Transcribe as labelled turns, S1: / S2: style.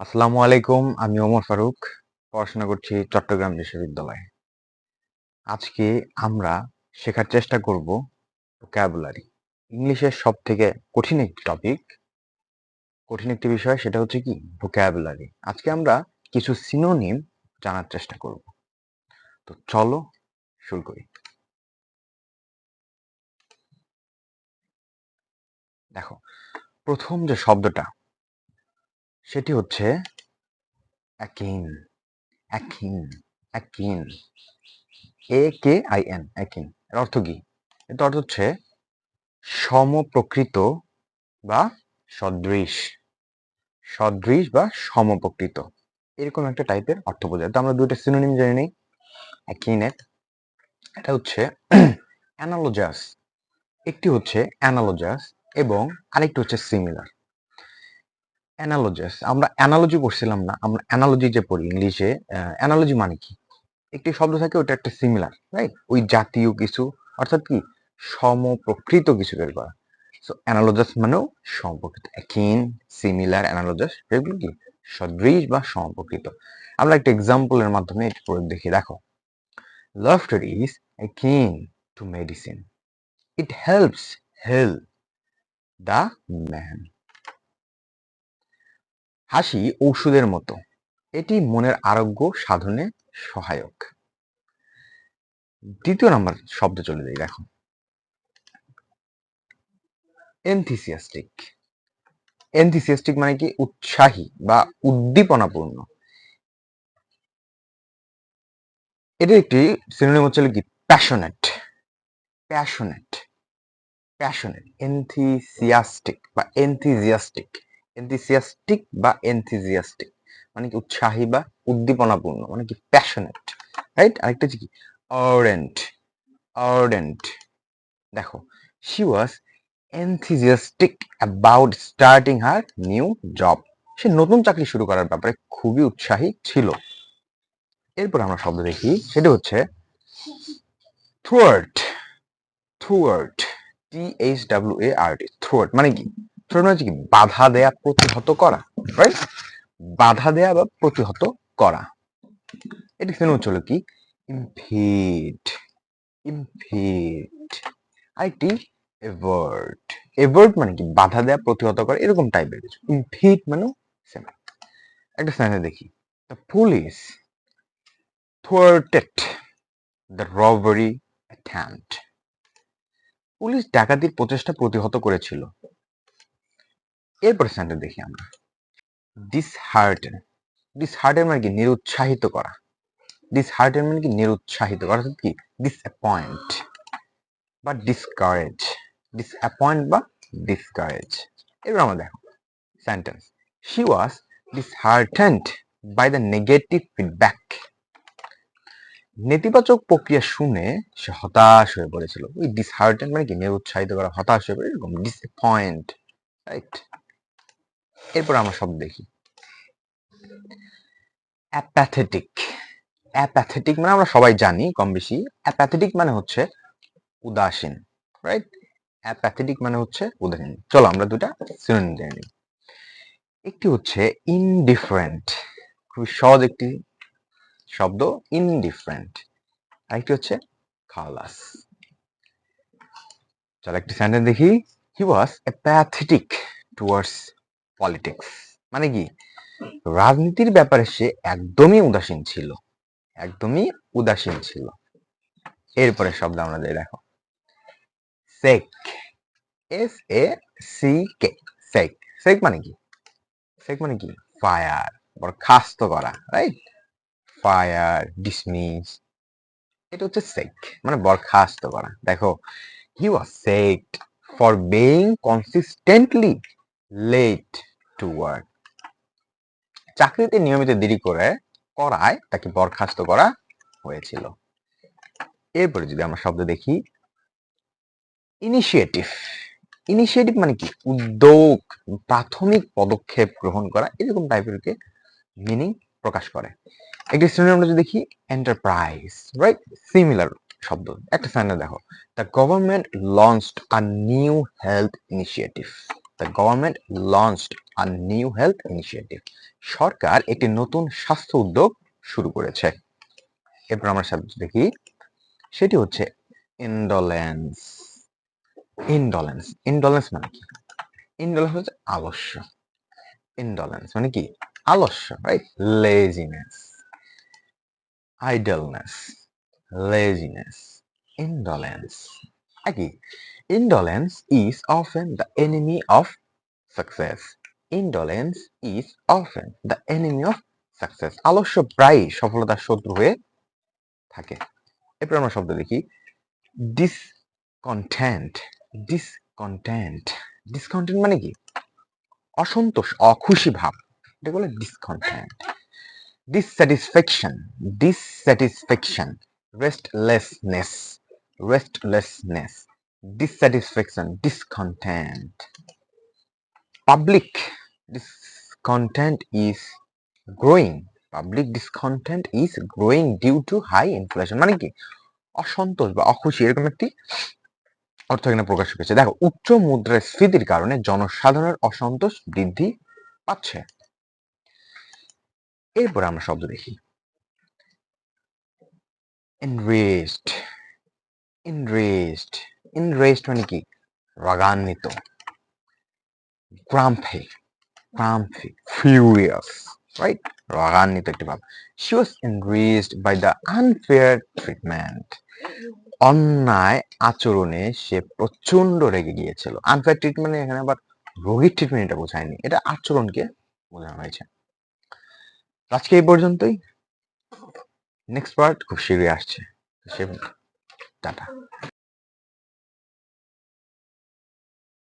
S1: আসসালামু আলাইকুম, আমি ওমর ফারুক, পড়াশোনা করছি চট্টগ্রাম বিশ্ববিদ্যালয়ে। আজকে আমরা শেখার চেষ্টা করব ভোকাবুলারি ইংলিশের সব থেকে কঠিন একটি টপিক কঠিন একটি বিষয়, সেটা হচ্ছে কি? ভোকাবুলারি আজকে আমরা কিছু সিনোনিম জানার চেষ্টা করব। তো চলো শুরু করি। দেখো, প্রথম যে শব্দটা সেটি হচ্ছে akin akin akin, A K I N, akin. এর অর্থ কি? এর অর্থ হচ্ছে সমপ্রকৃত বা সদৃশ। সদৃশ বা সমপ্রকৃত। এরকম একটা টাইপের অর্থ বোঝায়। তো আমরা দুইটা সিনোনিম জেনে নিই। অ্যাকিনের এটা হচ্ছে অ্যানালোজাস। একটি হচ্ছে অ্যানালোজাস এবং আরেকটি হচ্ছে সিমিলার। অ্যানালজাস আমরা অ্যানালজি পড়ছিলাম না, আমরা অ্যানালজি যে পড়ি ইংলিশে অ্যানালজি মানে কি? একটি শব্দ থাকে ওটা একটা সিমিলার রাইট ওই জাতীয় কিছু, অর্থাৎ কি? সমপ্রকৃত কিছু বের করা। সো অ্যানালজাস মানেও সমপ্রকৃত। অ্যাকিন সিমিলার অ্যানালজাস এগুলো কি? সদৃশ বা সমপ্রকৃত। আমরা একটা এক্সাম্পলের মাধ্যমে এটি প্রয়োগ দেখি। দেখো laughter is akin to medicine it helps heal the man হাসি ঔষধের মতো। এটি মনের আরোগ্য সাধনে সহায়ক। দ্বিতীয় নাম্বার শব্দ চলে যাই, দেখো। এনথিসিয়াস্টিক এনথিসিয়াস্টিক মানে কি? উৎসাহী বা উদ্দীপনাপূর্ণ। এটি একটি সিনোনিম হচ্ছে কি? প্যাশনেট প্যাশনেট প্যাশনেট এনথিসিয়াস্টিক বা এনথিজিয়াস্টিক এনথিসিয়াস্টিক বা এনথিজিয়াস্টিক মানে কি উৎসাহী বা উদ্দীপনাপূর্ণ মানে কি প্যাশনেট রাইট আরেকটা হচ্ছে কি অরেন্ট অরেন্ট দেখো she was enthusiastic about starting her new job সে নতুন চাকরি শুরু করার ব্যাপারে খুবই উৎসাহী ছিল। এরপর আমরা শব্দ দেখি, সেটা হচ্ছে থ্রুয়ার্ট থ্রুয়ার্ট টি এইচ ডাব্লিউ এ আর টি থ্রুয়ার্ট মানে কি? থ্রুয়ার্ট মানে কি? বাধা দেয়া প্রতিহত করা রাইট বাধা দেয়া বা প্রতিহত করা। এটি সিনোনিম হলো কি? ইমফিড ইমফিড আরেকটি এভার্ট এভার্ট মানে কি? বাধা দেয়া, প্রতিহত করা, এরকম টাইপের কিছু। ইমফিড মানে সেম একটা সেন্টেন্স দেখি। The police thwarted the robbery attempt police ডাকাতির প্রচেষ্টা প্রতিহত করেছিল। এরপরে সেন্টেন্স দেখি আমরা। ডিসহার্টেন ডিসহার্টেন মানে কি? নিরুৎসাহিত করা। ডিসহার্টেন মানে কি? নিরুৎসাহিত করা। অর্থাৎ কি? ডিসঅ্যাপয়েন্ট বা ডিসকারেজ ডিসঅ্যাপয়েন্ট বা ডিসকারেজ এবার আমরা দেখো। Sentence she was disheartened by the negative feedback নেতিবাচক প্রক্রিয়া শুনে সে হতাশ হয়ে পড়েছিল। ওই ডিসহার্টেন মানে কি? নিরুৎসাহিত করা, হতাশ হয়ে পড়ে, এরকম ডিসঅ্যাপয়েন্ট রাইট এরপর আমরা শব্দ দেখি। অ্যাপ্যাথেটিক অ্যাপ্যাথেটিক মানে আমরা সবাই জানি কম বেশি অ্যাপ্যাথেটিক মানে হচ্ছে উদাসীন রাইট অ্যাপ্যাথেটিক মানে হচ্ছে উদাসীন। চলো আমরা দুটা সিনোনিম জেনে নিই। একটি হচ্ছে ইনডিফারেন্ট খুবই সহজ একটি শব্দ ইনডিফারেন্ট আরেকটি হচ্ছে খালাস। চলো একটি সেন্টেন্স দেখি। হি ওয়াজ অ্যাপ্যাথেটিক টুয়ার্ডস পলিটিক্স মানে কি? রাজনীতির ব্যাপারে সে একদমই উদাসীন ছিল। একদমই উদাসীন ছিল। এরপরে শব্দ আমরা যাই দেখো। সেক এস এ সি কে সেক সেক মানে কি? সেক মানে কি? ফায়ার বরখাস্ত করা রাইট ফায়ার ডিসমিস এটা হচ্ছে সেক মানে বরখাস্ত করা। দেখো he was sacked for being consistently late to work চাকরিতে নিয়মিত দেরি করে করায় তাকে বরখাস্ত করা হয়েছিল। এরপরে যদি আমরা শব্দ দেখি ইনিশিয়েটিভ ইনিশিয়েটিভ মানে কি? উদ্যোগ, প্রাথমিক পদক্ষেপ গ্রহণ করা, এরকম টাইপের মিনিং প্রকাশ করে। একটি শ্রেণি আমরা যদি দেখি এন্টারপ্রাইজ রাইট সিমিলার শব্দ। একটা স্যান্ডে দেখো। The government launched a new health initiative the government launched a new health initiative সরকার একটি নতুন স্বাস্থ্য উদ্যোগ শুরু করেছে। এরপর আমরা শব্দ দেখি, সেটি হচ্ছে ইন্ডোলেন্স ইন্ডোলেন্স ইন্ডোলেন্স মানে কি? ইন্ডোলেন্স হচ্ছে আলস্য। ইন্ডোলেন্স মানে কি? আলস্য right laziness idleness laziness indolence একই। Indolence is often the enemy of success indolence is often the enemy of success আলস্য প্রায় সফলতার শত্রু হয়ে থাকে। এরপর আমরা শব্দ দেখি। ডিসকন্টেন্ট ডিসকন্টেন্ট ডিসকন্টেন্ট মানে কি? অসন্তোষ, অখুশি ভাব। এটা বলে discontent dissatisfaction dissatisfaction restlessness restlessness dissatisfaction, discontent. Public discontent is growing. Public discontent is growing due to high inflation. মানে কি অসন্তোষ বা অখুশি এরকম একটি অর্থ এখানে প্রকাশ পেয়েছে দেখো উচ্চ মুদ্রাস্ফীতির কারণে জনসাধারণের অসন্তোষ বৃদ্ধি পাচ্ছে এরপর আমরা শব্দ দেখি enraged enraged enraged মানে কি রাগান্বিত grumpy grumpy furious, right? রাগান্বিত একটি ভাব she was enraged by the unfair treatment. অন্যায় আচরণে সে প্রচণ্ড রেগে গিয়েছিল। আনফেয়ার ট্রিটমেন্ট এখানে আবার রোগীর ট্রিটমেন্ট এটা বোঝায়নি। এটা আচরণকে বোঝানো হয়েছে। আজকে এই পর্যন্তই। নেক্সট পার্ট খুব শীঘ্রই আসছে। সে টাটা।